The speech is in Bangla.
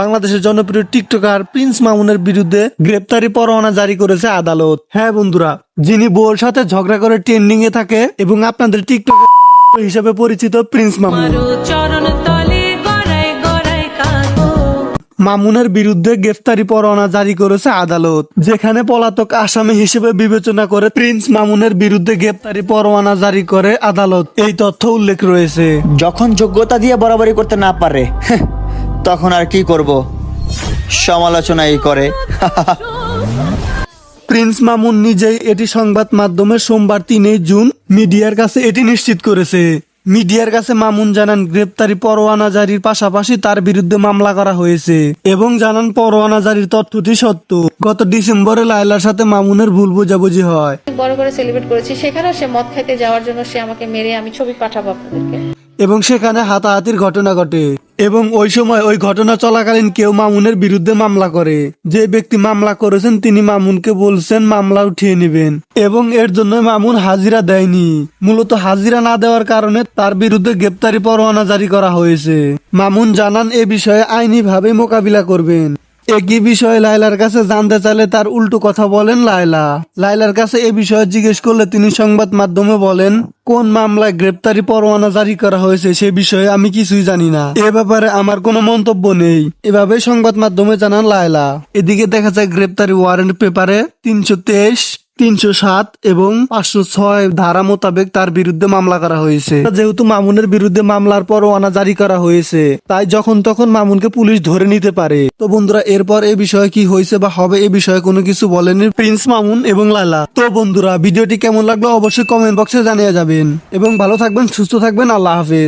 বাংলাদেশের জনপ্রিয় টিকটকার প্রিন্স মামুনের বিরুদ্ধে গ্রেপ্তারি পরোয়ানা জারি করেছে আদালত। হ্যাঁ বন্ধুরা যিনি বউর সাথে ঝগড়া করে ট্রেন্ডিং এ থাকে এবং আপনাদের টিকটক হিসেবে পরিচিত প্রিন্স মামুন। মামুনের বিরুদ্ধে গ্রেফতারি পরোয়ানা জারি করেছে আদালত যেখানে পলাতক আসামি হিসেবে বিবেচনা করে প্রিন্স মামুনের বিরুদ্ধে গ্রেফতারি পরোয়ানা জারি করে আদালত। এই তথ্য উল্লেখ রয়েছে। যখন যোগ্যতা দিয়ে বরাবরি করতে না পারে হ্যাঁ, তখন আর কি করব? সমালোচনাই করে। প্রিন্স মামুন নিজেই এটি সংবাদ মাধ্যমে সোমবার তিনই জুন মিডিয়ার কাছে এটি নিশ্চিত করেছে। মিডিয়ার কাছে মামুন জানান গ্রেপ্তারি পরোয়ানা জারির পাশাপাশি তার বিরুদ্ধে মামলা করা হয়েছে এবং জানান পরোয়ানা জারির তথ্যটি সত্য। গত ডিসেম্বরে লায়লার সাথে মামুনের ভুল বোঝাবুঝি হয়। বড় করে সেলিব্রেট করেছি সেখানে সে মদ খাইতে যাওয়ার জন্য সে আমাকে মেরে আমি ছবি পাঠাবো আপনাদেরকে। এবং সেখানে হাতাহাতির ঘটনা ঘটে। এবং ওই সময় ওই ঘটনা চলাকালীন কেউ মামুনের বিরুদ্ধে মামলা করে। যে ব্যক্তি মামলা করেছেন, তিনি মামুনকে বলছেন, মামলা উঠিয়ে নেবেন। এবং এর জন্য মামুন হাজিরা দেয়নি। মূলত হাজিরা না দেওয়ার কারণে তার বিরুদ্ধে গ্রেপ্তারি পরোয়ানা জারি করা হয়েছে। মামুন জানান, এ বিষয়ে আইনিভাবে মোকাবিলা করবেন। একই বিষয়ে লাইলার কাছে জানতে চাইলে তার উল্টো কথা বলেন লাইলা লাইলার কাছে এ বিষয়ে জিজ্ঞেস করলে তিনি সংবাদ মাধ্যমে বলেন, কোন মামলায় গ্রেপ্তারি পরোয়ানা জারি করা হয়েছে সে বিষয়ে আমি কিছুই জানি না। এ ব্যাপারে আমার কোনো মন্তব্য নেই। এভাবে সংবাদ মাধ্যমে জানান লাইলা এদিকে দেখা যায় গ্রেপ্তারি ওয়ারেন্ট পেপারে তিনশো তেইশ তিনশো সাত এবং পাঁচশো ছয় ধারা মোতাবেক তার বিরুদ্ধে মামলা করা হয়েছে। যেহেতু মামুনের বিরুদ্ধে মামলার পরোয়ানা জারি করা হয়েছে, তাই যখন তখন মামুনকে পুলিশ ধরে নিতে পারে। তো বন্ধুরা, এরপর এ বিষয়ে কি হয়েছে বা হবে এ বিষয়ে কোনো কিছু বলেনি প্রিন্স মামুন এবং লালা। তো বন্ধুরা, ভিডিওটি কেমন লাগল অবশ্যই কমেন্ট বক্সে জানিয়ে যাবেন। এবং ভালো থাকবেন, সুস্থ থাকবেন, আল্লাহ হাফেজ।